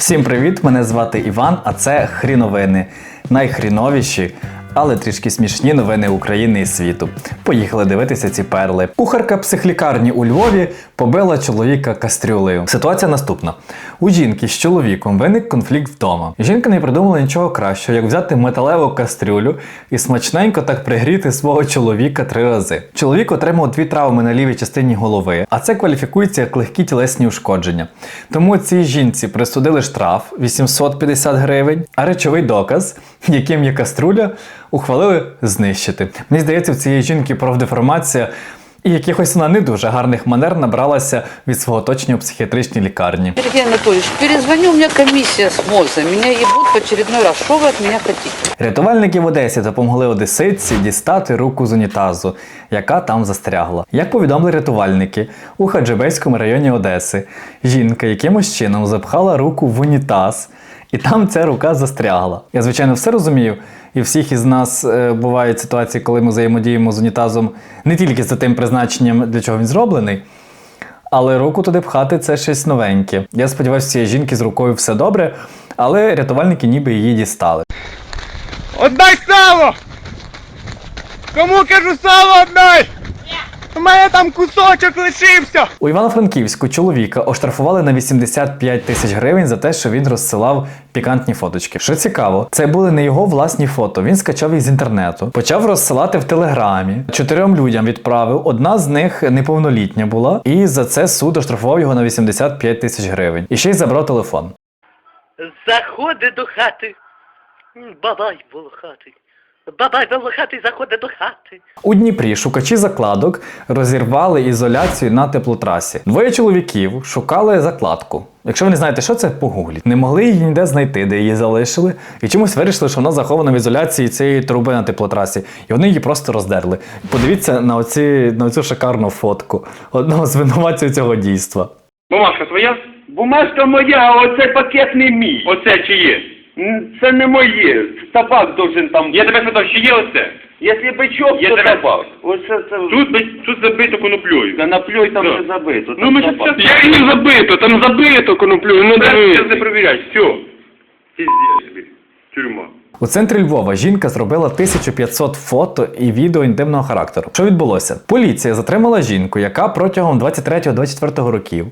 Всім привіт! Мене звати Іван, а це Хріновини. Найхріновіші, але трішки смішні новини України і світу. Поїхали дивитися ці перли. Кухарка психлікарні у Львові побила чоловіка кастрюлею. Ситуація наступна: у жінки з чоловіком виник конфлікт вдома. Жінка не придумала нічого кращого, як взяти металеву кастрюлю і смачненько так пригріти свого чоловіка три рази. Чоловік отримав дві травми на лівій частині голови, а це кваліфікується як легкі тілесні ушкодження. Тому цій жінці присудили штраф 850 гривень, а речовий доказ, яким є каструля, ухвалили знищити. Мені здається, в цієї жінки профдеформація. І якихось вона не дуже гарних манер набралася від свого оточення у психіатричній лікарні. Сергей Анатольевич, перезвоню, у меня комиссия с МОЗа. Меня ебут в очередной раз. Что вы от меня хотите? Рятувальники в Одесі допомогли одеситці дістати руку з унітазу, яка там застрягла. Як повідомили рятувальники, у Хаджибейському районі Одеси жінка якимось чином запхала руку в унітаз, і там ця рука застрягла. Я, звичайно, все розумію. І всіх із нас е, бувають ситуації, коли ми взаємодіємо з унітазом не тільки за тим призначенням, для чого він зроблений, але руку туди пхати це щось новеньке. Я сподіваюся, цієї жінки з рукою все добре, але рятувальники ніби її дістали. Отдай сало! Кому кажу сало отдай! У мене там кусочок лишився! У Івано-Франківську чоловіка оштрафували на 85 тисяч гривень за те, що він розсилав пікантні фоточки. Що цікаво, це були не його власні фото. Він скачав їх з інтернету, почав розсилати в телеграмі. Чотирьом людям відправив. Одна з них неповнолітня була, і за це суд оштрафував його на 85 тисяч гривень. І ще й забрав телефон. Заходить до хати. Бабай волохатий. Бабай волохатий заходить до хати. У Дніпрі шукачі закладок розірвали ізоляцію на теплотрасі. Двоє чоловіків шукали закладку. Якщо ви не знаєте, що це, погугліть. Не могли її ніде знайти, де її залишили, і чомусь вирішили, що вона захована в ізоляції цієї труби на теплотрасі. І вони її просто роздерли. Подивіться на, оці, на оцю шикарну фотку одного з винуватців цього дійства. Бумажка твоя? Бумажка моя, а оцей пакет не мій. Оце чи є? Це не моє. Табак должен там. Я тебе спитав, чи є оце? Якщо бичок, Я то тебе- табак. Оце це. Тут, би- тут забито коноплею. Та наплюй там Да. не забито. Ну там ми табак. це... Я її забито, там забито коноплею, ну дивись. не перевіряй, все. Піздець собі. Тюрма. У центрі Львова жінка зробила 1500 фото і відео інтимного характеру. Що відбулося? Поліція затримала жінку, яка протягом 23-24 років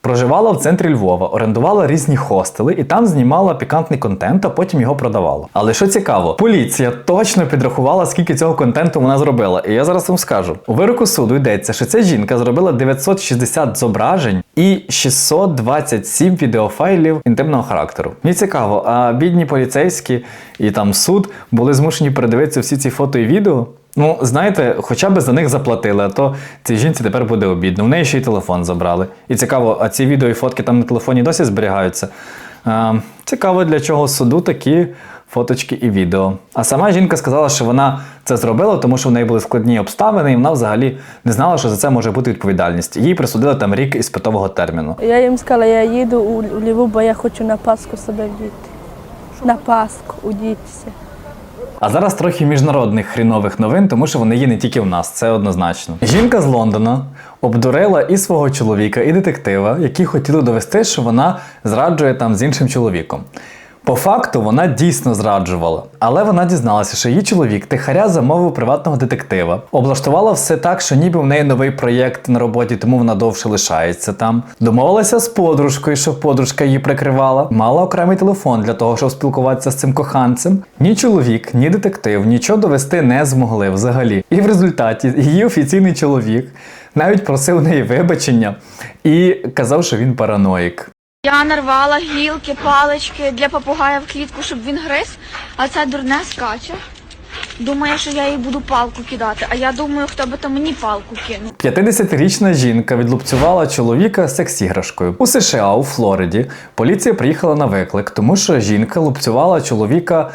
проживала в центрі Львова, орендувала різні хостели і там знімала пікантний контент, а потім його продавала. Але що цікаво, поліція точно підрахувала, скільки цього контенту вона зробила. І я зараз вам скажу: у вироку суду йдеться, що ця жінка зробила 960 зображень і 627 відеофайлів інтимного характеру. Мені цікаво, а бідні поліцейські і там суд були змушені передивитися всі ці фото і відео. Ну, знаєте, хоча б за них заплатили, а то цій жінці тепер буде обідно. В неї ще й телефон забрали. І цікаво, а ці відео і фотки там на телефоні досі зберігаються. А, цікаво, для чого суду такі фоточки і відео. А сама жінка сказала, що вона це зробила, тому що в неї були складні обставини, і вона взагалі не знала, що за це може бути відповідальність. Їй присудили там рік іспитового терміну. Я їм сказала, я їду у Львів, бо я хочу на Пасху себе вдіти. На Пасху удітися. А зараз трохи міжнародних хрінових новин, тому що вони є не тільки в нас, це однозначно. Жінка з Лондона обдурила і свого чоловіка, і детектива, які хотіли довести, що вона зраджує там з іншим чоловіком. По факту вона дійсно зраджувала, але вона дізналася, що її чоловік тихаря замовив приватного детектива, облаштувала все так, що ніби в неї новий проєкт на роботі, тому вона довше лишається там. Домовилася з подружкою, щоб подружка її прикривала. Мала окремий телефон для того, щоб спілкуватися з цим коханцем. Ні чоловік, ні детектив нічого довести не змогли взагалі. І в результаті її офіційний чоловік навіть просив неї вибачення і казав, що він параноїк. Я нарвала гілки, палички для попугая в клітку, щоб він гриз, а ця дурне скаче. Думає, що я їй буду палку кидати, а я думаю, хто би то мені палку кинув. 50-річна жінка відлупцювала чоловіка секс-іграшкою. У США у Флориді поліція приїхала на виклик, тому що жінка лупцювала чоловіка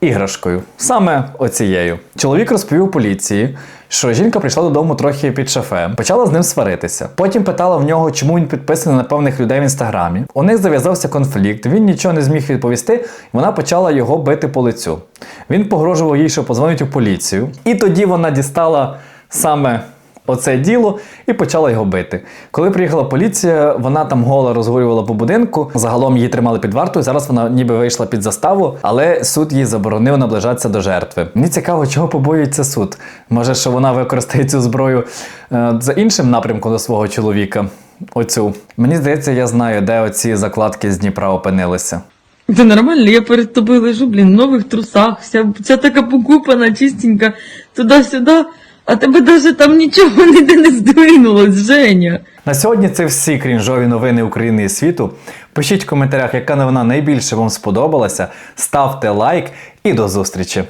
іграшкою, саме оцією. Чоловік розповів поліції, що жінка прийшла додому трохи під шафе, почала з ним сваритися. Потім питала в нього, чому він підписаний на певних людей в інстаграмі. У них зав'язався конфлікт. Він нічого не зміг відповісти, і вона почала його бити по лицю. Він погрожував їй, що позвонить у поліцію. І тоді вона дістала саме оце діло і почала його бити. Коли приїхала поліція, вона там гола розгулювала по будинку. Загалом її тримали під вартою. Зараз вона ніби вийшла під заставу, але суд їй заборонив наближатися до жертви. Мені цікаво, чого побоюється суд. Може, що вона використає цю зброю е, за іншим напрямком до свого чоловіка. Оцю. Мені здається, я знаю, де оці закладки з Дніпра опинилися. Це нормально, я перед тобою лежу, блін, в нових трусах, вся, вся така покупана, чистенька, туди-сюди, а тебе даже там нічого ніде не здвинулось, Женя. На сьогодні це всі крінжові новини України і світу. Пишіть в коментарях, яка новина найбільше вам сподобалася. Ставте лайк і до зустрічі!